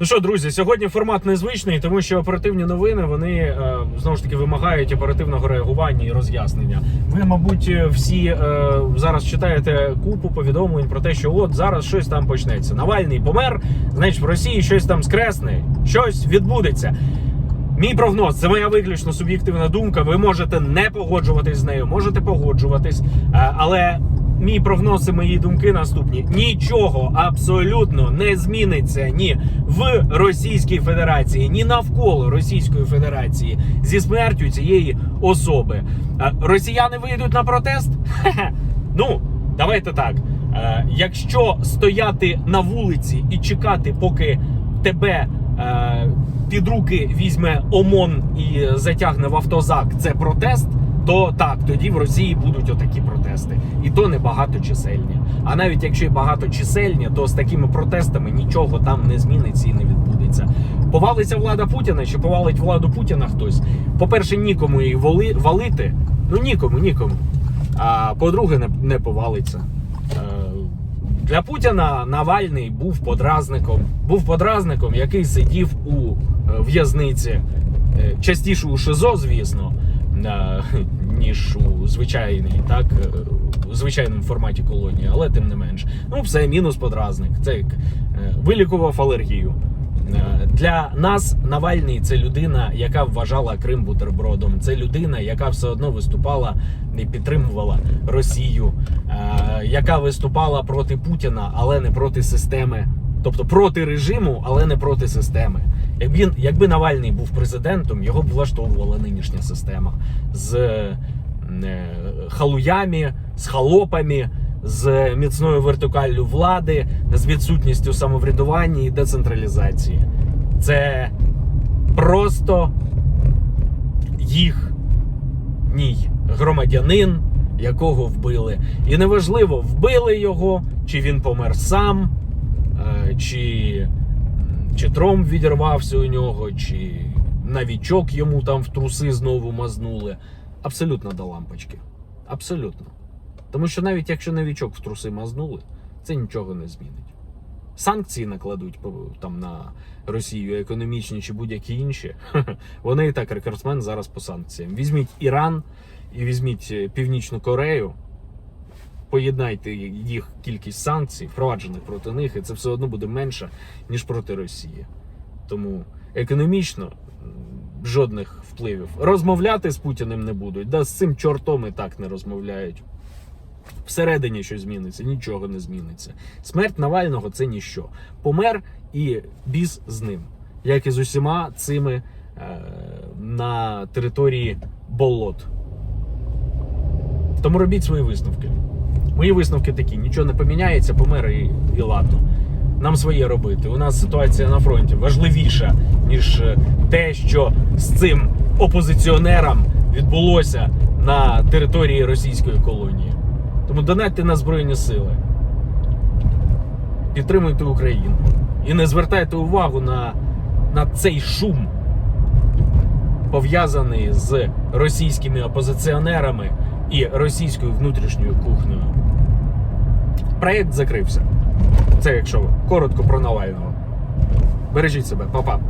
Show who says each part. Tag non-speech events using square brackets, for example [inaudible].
Speaker 1: Ну що, друзі, сьогодні формат незвичний, тому що оперативні новини вони е, знову ж таки вимагають оперативного реагування і роз'яснення. Ви, мабуть, всі е, зараз читаєте купу повідомлень про те, що от зараз щось там почнеться. Навальний помер, значить в Росії щось там скресне, щось відбудеться. Мій прогноз це моя виключно суб'єктивна думка. Ви можете не погоджуватись з нею, можете погоджуватись, е, але мій прогноз і мої думки наступні: нічого абсолютно не зміниться ні в Російській Федерації, ні навколо Російської Федерації зі смертю цієї особи. Росіяни вийдуть на протест? Хе-хе. Ну, давайте так. Е, Якщо стояти на вулиці і чекати, поки тебе е, під руки візьме ОМОН і затягне в автозак, це протест. То так, тоді в Росії будуть отакі протести, і то не багаточисельні. А навіть якщо і багаточисельні, то з такими протестами нічого там не зміниться і не відбудеться. Повалиться влада Путіна, чи повалить владу Путіна хтось. По-перше, нікому її воли, валити. Ну нікому, нікому. А по-друге, не, не повалиться. Е, для Путіна Навальний був подразником. Був подразником, який сидів у е, в'язниці. Е, Частіше у ШИЗО, звісно, [laughs] ніж у звичайній, так, е, у звичайному форматі колонії, але тим не менш. Ну, все, мінус подразник. Це як е, вилікував алергію. Е, Для нас Навальний це людина, яка вважала Крим бутербродом. Це людина, яка все одно виступала і підтримувала Росію, яка виступала проти Путіна, але не проти системи. Тобто проти режиму, але не проти системи. Якби, якби Навальний був президентом, його б влаштовувала нинішня система з е, халуями, з халопами, з міцною вертикаллю влади, з відсутністю самоврядування і децентралізації. Це просто їх ній громадянин, якого вбили. І неважливо, вбили його, чи він помер сам, е, чи, чи тромб відірвався у нього, чи навічок йому там в труси знову мазнули. Абсолютно до лампочки. Абсолютно. Тому що навіть якщо новічок в труси мазнули, це нічого не змінить. Санкції накладуть там на Росію, економічні чи будь-які інші. [laughs] Вони і так рекордсмен зараз по санкціям. Візьміть Іран і візьміть е, Північну Корею, поєднайте їх кількість санкцій, впроваджених проти них, і це все одно буде менше, ніж проти Росії. Тому економічно жодних впливів. Розмовляти з Путіним не будуть. Да, з цим чортом і так не розмовляють. Всередині щось зміниться, нічого не зміниться. Смерть Навального це ніщо. Помер і біс з ним, як і з усіма цими е, на території болот. Тому робіть свої висновки. Мої висновки такі: нічого не поміняється, помер і, і ладно. Нам своє робити. У нас ситуація на фронті важливіша, ніж е, те, що з цим опозиціонером відбулося на території російської колонії. Тому донатьте на Збройні Сили. Підтримуйте Україну. І не звертайте увагу на, на цей шум, пов'язаний з російськими опозиціонерами і російською внутрішньою кухнею. Проєкт закрився. Це якщо коротко про Навального. Бережіть себе, па-па.